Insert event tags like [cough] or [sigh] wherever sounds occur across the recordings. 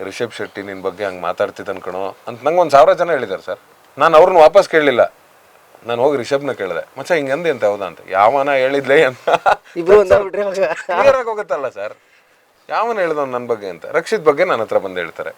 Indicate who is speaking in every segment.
Speaker 1: ರಿಷಬ್ ಶೆಟ್ಟಿ ನಿನ್ ಬಗ್ಗೆ ಹಂಗೆ ಮಾತಾಡ್ತಿದ್ದ ಅನ್ಕಣೋ ಅಂತ ನಂಗೆ ಒಂದು ಸಾವಿರ ಜನ ಹೇಳಿದ್ದಾರೆ ಸರ್. ನಾನು ಅವ್ರನ್ನ ವಾಪಸ್ ಕೇಳಲಿಲ್ಲ. ನಾನು ಹೋಗಿ ರಿಷಬ್ನ ಕೇಳಿದೆ. ಮಚ್ಚ ಹಿಂಗೆ ಅಂದೆ ಅಂತ ಹೌದಾ ಅಂತ. ಯಾವನ ಹೇಳಿದ್ಲೆ ಅಂತ. ಕ್ಲಿಯರ್ ಹೋಗುತ್ತಲ್ಲ ಸರ್? ಯಾವನ ಹೇಳ್ದವ್ ನನ್ನ ಬಗ್ಗೆ ಅಂತ. ರಕ್ಷಿತ್ ಬಗ್ಗೆ ನನ್ನ ಹತ್ರ ಬಂದು ಹೇಳ್ತಾರೆ.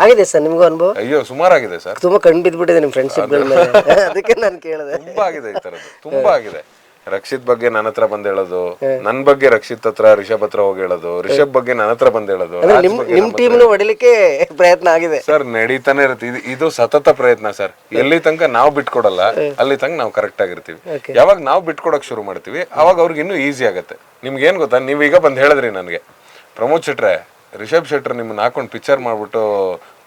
Speaker 2: ಆಗಿದೆ ಸರ್ ನಿಮ್ಗೆ ಅನುಭವ?
Speaker 1: ಅಯ್ಯೋ ಸುಮಾರಾಗಿದೆ ಸರ್.
Speaker 2: ತುಂಬಾ ಕಂಡು ಬಿಟ್ಟಿದೆ ನಿಮ್ಮ ಫ್ರೆಂಡ್ಶಿಪ್ಗಳ ಮೇಲೆ. ಅದಕ್ಕೆ ನಾನು ಕೇಳಿದೆ.
Speaker 1: ತುಂಬಾ ಆಗಿದೆ ಈ ತರದ್ದು. ತುಂಬಾ ಆಗಿದೆ. ರಕ್ಷಿತ್ ಬಗ್ಗೆ ನನ್ನ ಹತ್ರ ಬಂದ್ ಹೇಳೋದು ನನ್ ಬಗ್ಗೆ ರಕ್ಷಿತ್ ಹತ್ರ ರಿಷಬ್ ಹತ್ರ ಹೋಗಿ ಹೇಳೋದು ರಿಷಬ್ ಬಗ್ಗೆ ನನ್ನ ಹತ್ರ ಬಂದ್ ಹೇಳೋದು
Speaker 2: ನಿಮ್ ಹೊಡಿಲಿಕ್ಕೆ ಪ್ರಯತ್ನ ಆಗಿದೆ.
Speaker 1: ಸರ್ ನಡೀತಾನೆ ಇರುತ್ತೆ. ಇದು ಇದು ಸತತ ಪ್ರಯತ್ನ ಸರ್. ಎಲ್ಲಿ ತನಕ ನಾವ್ ಬಿಟ್ಕೊಡಲ್ಲ ಅಲ್ಲಿ ತನಕ ನಾವು ಕರೆಕ್ಟ್ ಆಗಿರ್ತೀವಿ. ಯಾವಾಗ ನಾವ್ ಬಿಟ್ಕೊಡಕ್ ಶುರು ಮಾಡ್ತೀವಿ ಅವಾಗ ಅವ್ರಿಗೆ ಇನ್ನೂ ಈಸಿ ಆಗತ್ತೆ. ನಿಮ್ಗೆ ಏನ್ ಗೊತ್ತಾ? ನೀವೀಗ ಬಂದ್ ಹೇಳಿದ್ರಿ ನನಗೆ. ಪ್ರಮೋದ್ ಶೆಟ್ರೆ ರಿಷಬ್ ಶೆಟ್ರ್ ನಿಮ್ಮನ್ನ ಹಾಕೊಂಡು ಪಿಕ್ಚರ್ ಮಾಡ್ಬಿಟ್ಟು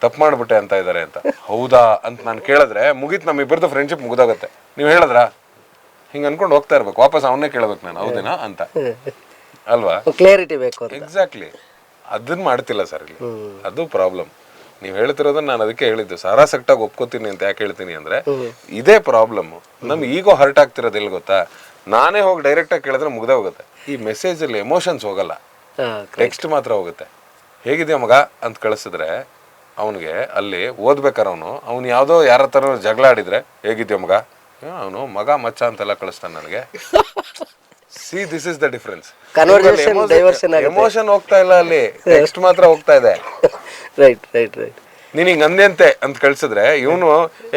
Speaker 1: ತಪ್ಪು ಮಾಡ್ಬಿಟ್ಟೆ ಅಂತ ಇದಾರೆ ಅಂತ. ಹೌದಾ ಅಂತ ನಾನು ಕೇಳಿದ್ರೆ ಮುಗೀತು ನಮ್ಮ ಇಬ್ಬರದು ಫ್ರೆಂಡ್ಶಿಪ್ ಮುಗ್ದೋಗತ್ತೆ. ನೀವು ಹೇಳಿದ್ರಾ? ಹಿಂಗೆ ಅನ್ಕೊಂಡು ಹೋಗ್ತಾ ಇರ್ಬೇಕು. ವಾಪಸ್ ಅವನ್ನೇ ಕೇಳ್ಬೇಕು ನಾನು. ಹೌದೇನಾ ಅಂತ. ಅಲ್ವಾ? [laughs]
Speaker 2: ಕ್ಲಾರಿಟಿ ಬೇಕು ಅಂತ.
Speaker 1: ಎಕ್ಸಾಕ್ಟ್ಲಿ ಅದನ್ನ ಮಾಡ್ತಿಲ್ಲ ಸರ್ ಇಲ್ಲಿ. ಅದು ಪ್ರಾಬ್ಲಮ್ ನೀವು ಹೇಳ್ತಿರೋದನ್ನ ನಾನು ಅದಕ್ಕೆ ಹೇಳಿದ್ದು. ಸಾರಾಸಕ್ಟಾಗಿ ಒಪ್ಕೋತೀನಿ ಅಂತ ಯಾಕೆ ಹೇಳ್ತೀನಿ ಅಂದ್ರೆ ಇದೇ ಪ್ರಾಬ್ಲಮ್ ನಮ್ಗೆ ಈಗೋ ಹರ್ಟ್ ಆಗ್ತಿರೋದು ಎಲ್ಲಿ ಗೊತ್ತಾ? ನಾನೇ ಹೋಗಿ ಡೈರೆಕ್ಟ್ ಆಗಿ ಕೇಳಿದ್ರೆ ಮುಗ್ದೇ ಹೋಗುತ್ತೆ. ಈ ಮೆಸೇಜ್ ಅಲ್ಲಿ ಎಮೋಷನ್ಸ್ ಹೋಗಲ್ಲ.
Speaker 2: ನೆಕ್ಸ್ಟ್
Speaker 1: ಟೆಕ್ಸ್ಟ್ ಮಾತ್ರ ಹೋಗುತ್ತೆ. ಹೇಗಿದ್ಯಾ ಮಗ? ಅಂತ ಕಳಿಸಿದ್ರೆ ಅವನಿಗೆ ಅಲ್ಲಿ ಓದ್ಬೇಕಾರೆ ಅವನು. ಅವ್ನು ಯಾವುದೋ ಯಾರ ಹತ್ರ ಜಗಳ ಆಡಿದ್ರೆ ಹೇಗಿದ್ಯಾ ಮಗ? ಅವನು ಮಗ ಮಚ್ಚ ಅಂತೆಲ್ಲ ಕಳಿಸ್ತಾನೆ ನನಗೆ. See this is the difference. Emotion ಹೋಗ್ತಾ ಇಲ್ಲ ಅಲ್ಲಿ. ಟೆಕ್ಸ್ಟ್ ಮಾತ್ರ ಹೋಗ್ತಾ ಇದೆ.
Speaker 2: ರೈಟ್ ರೈಟ್ ರೈಟ್
Speaker 1: ನೀನ್ ಹಿಂಗ್ ಅಂದ್ಯಂತೆ ಅಂತ ಕಳ್ಸಿದ್ರೆ ಇವನು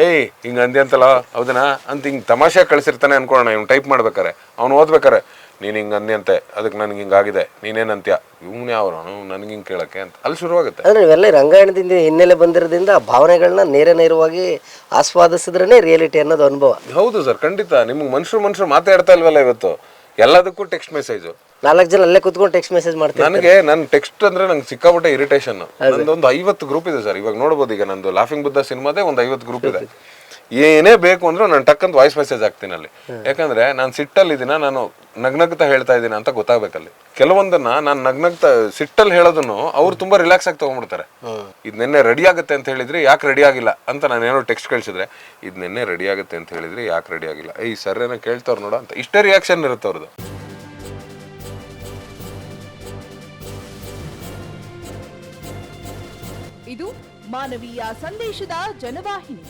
Speaker 1: ಏಯ್ ಹಿಂಗ್ ಅಂದ್ಯಂತಲ್ಲ ಹೌದನಾ? ಅಂತ ಹಿಂಗ್ ತಮಾಷೆ ಕಳ್ಸಿರ್ತಾನೆ ಅನ್ಕೊಳ್ಳೋಣ. ಇವ್ನು ಟೈಪ್ ಮಾಡ್ಬೇಕಾರೆ ಅವ್ನು ಓದ್ಬೇಕಾರೆ ನೀನ್ ಹಿಂಗ್ ಅಂದ್ಯಂತೆ ಅದಕ್ಕೆ ನನ್ಗೆ ಹಿಂಗಾಗಿದೆ ನೀನೇನಂತ್ಯ? ಇವ್ನು ಯಾವ ನನ್ಗೆ ಹಿಂಗೆ ಕೇಳಕ್ಕೆ ಅಂತ. ಅಲ್ಲಿ ಶುರುವಾಗುತ್ತೆ.
Speaker 2: ಅಂದ್ರೆ ಇವೆಲ್ಲ ರಂಗಾಯಣದಿಂದ ಹಿನ್ನೆಲೆ ಬಂದಿರೋದ್ರಿಂದ ಆ ಭಾವನೆಗಳನ್ನ ನೇರ ನೇರವಾಗಿ ಆಸ್ವಾದಿಸಿದ್ರೇನೆ ರಿಯಾಲಿಟಿ ಅನ್ನೋದು ಅನುಭವ.
Speaker 1: ಹೌದು ಸರ್ ಖಂಡಿತ. ನಿಮ್ಗೆ ಮನುಷ್ಯರು ಮನುಷ್ಯರು ಮಾತಾಡ್ತಾ ಇಲ್ವಲ್ಲ ಇವತ್ತು? ಎಲ್ಲದಕ್ಕೂ ಟೆಕ್ಸ್ಟ್ ಮೆಸೇಜ್
Speaker 2: ನಾಲ್ಕು ಜನ ಅಲ್ಲೇ ಕುತ್ಕೊಂಡು ಟೆಕ್ಸ್ಟ್ ಮೆಸೇಜ್ ಮಾಡ್ತೀನಿ
Speaker 1: ನನಗೆ ನನ್ನ ಟೆಕ್ಸ್ಟ್ ಅಂದ್ರೆ ನಂಗೆ ಸಿಕ್ಕಾಪಟ್ಟೆ ಇರಿಟೇಷನ್ ನಂದೊಂದು ಐವತ್ತು ಗ್ರೂಪ್ ಇದೆ ಸರ್. ಇವಾಗ ನೋಡ್ಬೋದು ಈಗ ನಂದು ಲಾಫಿಂಗ್ ಬುದ್ಧ ಸಿನಿಮಾದೇ ಒಂದು ಐವತ್ತು ಗ್ರೂಪ್ ಇದೆ. ಏನೇ ಬೇಕು ಅಂದ್ರೆ ನಾನು ಟಕ್ಕಂತ ವಾಯ್ಸ್ ಮೆಸೇಜ್ ಹಾಕ್ತೀನಿ ಅಲ್ಲಿ. ಯಾಕಂದ್ರೆ ನಾನು ಸಿಟ್ಟಲ್ಲಿ ಇದೀನ ನಾನು ನಗ್ನಗ್ತಾ ಹೇಳ್ತಾ ಇದ್ದೀನಿ ಅಂತ ಗೊತ್ತಾಗ್ಬೇಕಲ್ಲಿ ಕೆಲವೊಂದನ್ನ ನಾನು ನಗ್ನಗ್ತಾ ಸಿಟ್ಟಲ್ಲಿ ಹೇಳೋದನ್ನು ಅವ್ರು ತುಂಬಾ ರಿಲ್ಯಾಕ್ಸ್ ಆಗಿ ತಗೊಂಡ್ಬಿಡ್ತಾರೆ. ಇದು ನಿನ್ನೆ ರೆಡಿ ಆಗುತ್ತೆ ಅಂತ ಹೇಳಿದ್ರೆ ಯಾಕೆ ರೆಡಿ ಆಗಿಲ್ಲ ಅಂತ ನಾನು ಏನೋ ಟೆಕ್ಸ್ಟ್ ಕಳ್ಸಿದ್ರೆ ಇದು ನಿನ್ನೆ ರೆಡಿ ಆಗುತ್ತೆ ಅಂತ ಹೇಳಿದ್ರೆ ಯಾಕೆ ರೆಡಿ ಆಗಿಲ್ಲ. ಈ ಸರ್ ಏನೋ ಕೇಳ್ತವ್ರು ನೋಡ ಅಂತ. ಇಷ್ಟೇ ರಿಯಾಕ್ಷನ್ ಇರುತ್ತೆ ಅವ್ರದ್ದು
Speaker 3: ಇದು ಮಾನವೀಯ ಸಂದೇಶದ ಜನವಾಹಿನಿ.